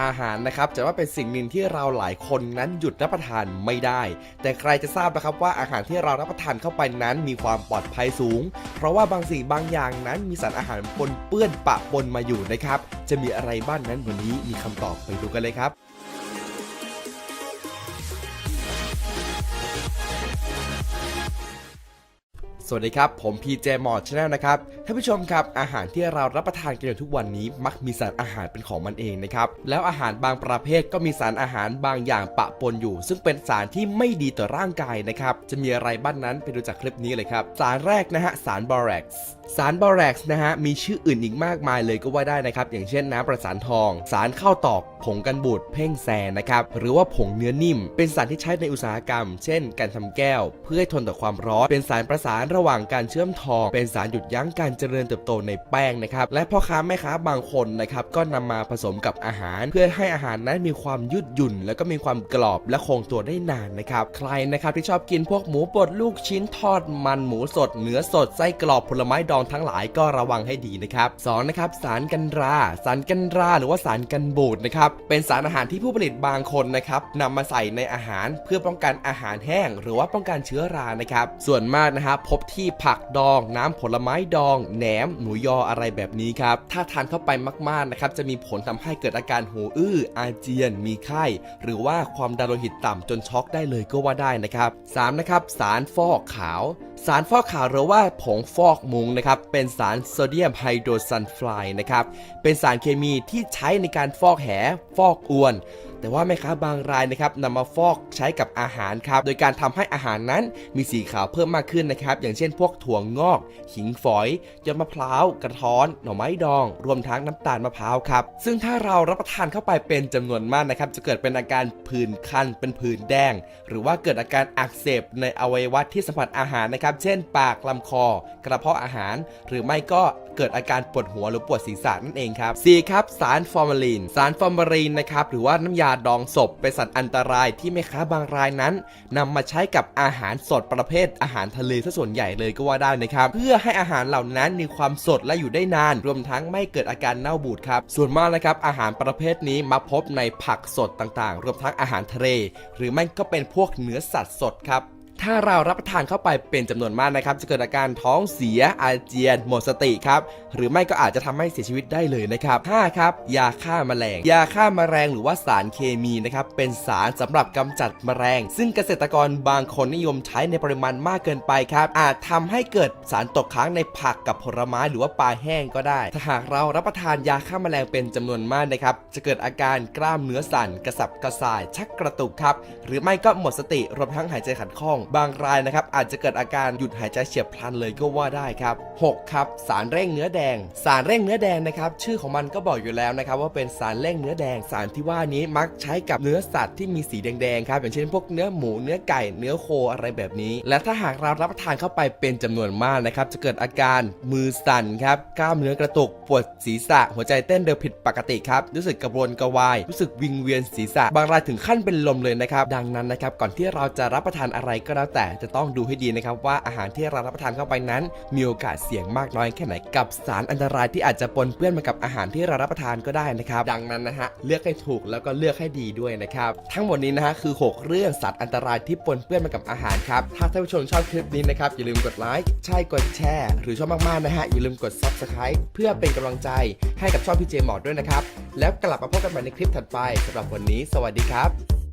อาหารนะครับจะว่าเป็นสิ่งหนึ่งที่เราหลายคนนั้นหยุดรับประทานไม่ได้ แต่ใครจะทราบนะครับว่าอาหารที่เรารับประทานเข้าไปนั้นมีความปลอดภัยสูง เพราะว่าบางสิ่งบางอย่างนั้นมีสารอาหารปนเปื้อนปะปนมาอยู่นะครับ จะมีอะไรบ้างนั้นวันนี้มีคำตอบไปดูกันเลยครับ สวัสดีครับ ผม PJ m o d Channel นะครับ ท่านผู้ชมครับ อาหารที่เรารับประทานกันอยู่ทุกวันนี้ มักมีสารอาหารเป็นของมันเองนะครับ แล้วอาหารบางประเภทก็มีสารอาหารบางอย่างปะปนอยู่ ซึ่งเป็นสารที่ไม่ดีต่อร่างกายนะครับ จะมีอะไรบ้างนั้นไปดูจากคลิปนี้เลยครับ สารแรกนะฮะ สารบอแร็กซ์สารบอแร็กซ์นะฮะ มีชื่ออื่นอีกมากมายเลยก็ว่าได้นะครับ อย่างเช่นน้ำประสานทอง สารข้าวตอก ผงกันบูด เพ่งแซนะครับ หรือว่าผงเนื้อนิ่ม เป็นสารที่ใช้ในอุตสาหกรรม เช่น การทำแก้ว เพื่อให้ทนต่อความร้อน เป็นสารประสานระหว่างการเชื่อมทอง เป็นสารหยุดยั้งการเจริญเติบโตในแป้งนะครับและพ่อค้าแม่ค้าบางคนนะครับก็นำมาผสมกับอาหาร เพื่อให้อาหารนั้นมีความยืดหยุ่น แล้วก็มีความกรอบและคงตัวได้นานนะครับใครนะครับที่ชอบกินพวกหมูบดลูกชิ้นทอดมันหมูสดเนื้อสดไส้กรอบผลไม้ดองทั้งหลายก็ระวังให้ดีนะครับสองนะครับสารกันรา สารกันราหรือว่าสารกันบูดนะครับเป็นสารอาหารที่ผู้ผลิตบางคนนะครับนำมาใส่ในอาหารเพื่อป้องกันอาหารแห้ง หรือว่าป้องกันเชื้อรานะครับส่วนมากนะครับพบที่ผักดอง น้ำผลไม้ดอง แหนม หมูยออะไรแบบนี้ครับ ถ้าทานเข้าไปมากๆนะครับจะมีผลทำให้เกิดอาการหูอื้อ อาเจียน มีไข้ หรือว่าความดันโลหิตต่ำจนช็อกได้เลยก็ว่าได้นะครับสามนะครับสารฟอกขาว สารฟอกขาวหรือว่าผงฟอกมุงนะครับเป็นสารโซเดียมไฮโดรซัลไฟด์นะครับเป็นสารเคมีที่ใช้ในการฟอกแห ฟอกอวนแต่ว่าแม่ค้าบางรายนะครับนำมาฟอกใช้กับอาหารครับ โดยการทำให้อาหารนั้นมีสีขาวเพิ่มมากขึ้นนะครับ อย่างเช่นพวกถั่วงอก หิงฝอยยอดมะพร้าว กระท้อน หน่อไม้ดอง รวมทั้งน้ำตาลมะพร้าวครับ ซึ่งถ้าเรารับประทานเข้าไปเป็นจำนวนมากนะครับ จะเกิดเป็นอาการผื่นคัน เป็นผื่นแดง หรือว่าเกิดอาการอักเสบในอวัยวะที่สัมผัสอาหารนะครับ เช่น ปากลำคอ กระเพาะอาหาร หรือไม่ก็ เกิดอาการปวดหัวหรือปวดศีรษะนั่นเองครับ 4. ครับสารฟอร์มาลีนสารฟอร์มาลีนนะครับหรือว่าน้ำยาดองศพเป็นสารอันตรายที่แม่ค้าบางรายนั้นนำมาใช้กับอาหารสดประเภทอาหารทะเลซะส่วนใหญ่เลยก็ว่าได้นะครับ เพื่อให้อาหารเหล่านั้นมีความสดและอยู่ได้นาน รวมทั้งไม่เกิดอาการเน่าบูดครับ ส่วนมากนะครับอาหารประเภทนี้มักพบในผักสดต่างๆ รวมทั้งอาหารทะเล หรือไม่ก็เป็นพวกเนื้อสัตว์สดครับ ถ้าเรารับประทานเข้าไปเป็นจำนวนมากนะครับ จะเกิดอาการท้องเสียอาเจียนหมดสติครับ หรือไม่ก็อาจจะทำให้เสียชีวิตได้เลยนะครับ 5. ครับ ยาฆ่าแมลง ยาฆ่าแมลงหรือว่าสารเคมีนะครับ เป็นสารสำหรับกำจัดแมลง ซึ่งเกษตรกรบางคนนิยมใช้ในปริมาณมากเกินไปครับ อาจทำให้เกิดสารตกค้างในผักกับผลไม้หรือว่าปลาแห้งก็ได้ ถ้าหากเรารับประทานยาฆ่าแมลงเป็นจำนวนมากนะครับ จะเกิดอาการกล้ามเนื้อสั่นกระสับกระส่ายชักกระตุกครับ หรือไม่ก็หมดสติรวมทั้งหายใจขัดข้องบางรายนะครับอาจจะเกิดอาการหยุดหายใจเฉียบพลันเลยก็ว่าได้ครับ 6. ครับ สารเร่งเนื้อแดง สารเร่งเนื้อแดงนะครับชื่อของมันก็บอกอยู่แล้วนะครับว่าเป็นสารเร่งเนื้อแดง สารที่ว่านี้มักใช้กับเนื้อสัตว์ที่มีสีแดงๆครับอย่างเช่นพวกเนื้อหมูเนื้อไก่เนื้อโคอะไรแบบนี้ และถ้าหากเรารับประทานเข้าไปเป็นจำนวนมากนะครับจะเกิดอาการมือสั่นครับกล้ามเนื้อกระตุกปวดศีรษะ หัวใจเต้นเร็วผิดปกติครับรู้สึกกระวนกระวาย รู้สึกวิงเวียนศีรษะ บางรายถึงขั้นเป็นลมเลยนะครับดังนั้นนะครับก่อนที่เราจะรับประทานอะไรก็แล้วแต่จะต้องดูให้ดีนะครับว่าอาหารที่เรารับประทานเข้าไปนั้น มีโอกาสเสี่ยงมากน้อยแค่ไหนกับสารอันตรายที่อาจจะปนเปื้อนมากับอาหารที่เรารับประทานก็ได้นะครับ ดังนั้นนะฮะเลือกให้ถูกแล้วก็เลือกให้ดีด้วยนะครับ ทั้งหมดนี้นะฮะคือ 6 เรื่องสัตว์อันตรายที่ปนเปื้อนมากับอาหารครับถ้าท่านผู้ชมชอบคลิปนี้นะครับอย่าลืมกดไลค์ใช่กดแชร์หรือชอบมากๆนะฮะอย่าลืมกด subscribe เพื่อเป็นกำลังใจให้กับช่องพี่เจมอดด้วยนะครับแล้วกลับมาพบกันใหม่ในคลิปถัดไปสำหรับวันนี้ สวัสดีครับ